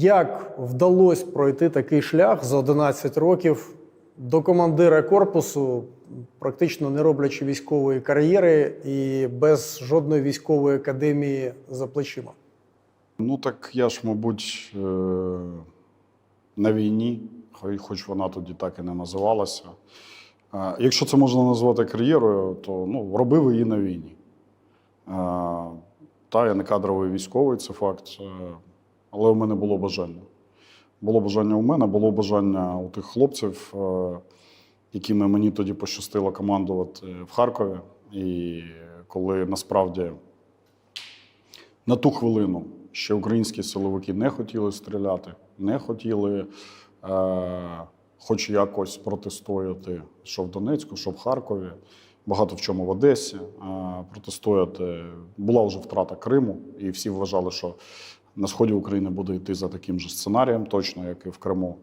Як вдалося пройти такий шлях за 11 років до командира корпусу, практично не роблячи військової кар'єри і без жодної військової академії за плечима? Ну так я ж, мабуть, е, на війні, хоч вона тоді так і не називалася. Е, Якщо це можна назвати кар'єрою, то ну, робив її на війні. Е, Та, я не кадровий військовий, це факт. Е, Але у мене було бажання. Було бажання у мене, було бажання у тих хлопців, е, якими мені тоді пощастило командувати в Харкові. І коли насправді на ту хвилину ще українські силовики не хотіли стріляти, не хотіли е, хоч якось протистояти, що в Донецьку, що в Харкові, багато в чому в Одесі. Е, протистояти була вже втрата Криму, і всі вважали, що на сході України буде йти за таким же сценарієм, точно як і в Криму.